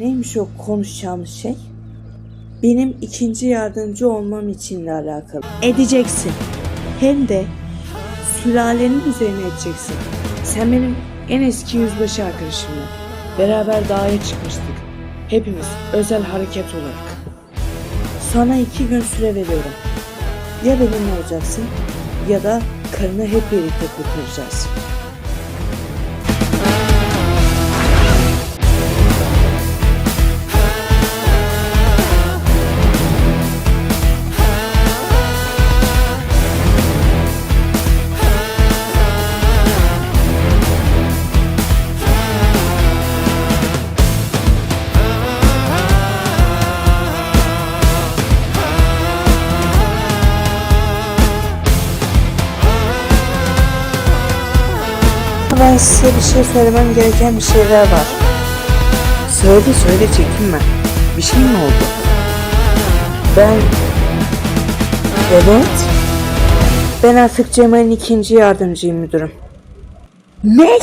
Neymiş o konuşacağımız şey? Benim ikinci yardımcı olmam içinle alakalı. Edeceksin. Hem de sülalenin üzerine edeceksin. Sen benim en eski yüzbaşı arkadaşımdın. Beraber dağa çıkmıştık. Hepimiz özel hareket olarak. Sana iki gün süre veriyorum. Ya benimle olacaksın ya da karını hep birlikte kurtaracağız. Ben size bir şey söylemem gereken bir şeyler var. Söyle söyle çekinme. Bir şey mi oldu? Ben... Evet. Ben artık Cemal'in ikinci yardımcıyım müdürüm. Ne?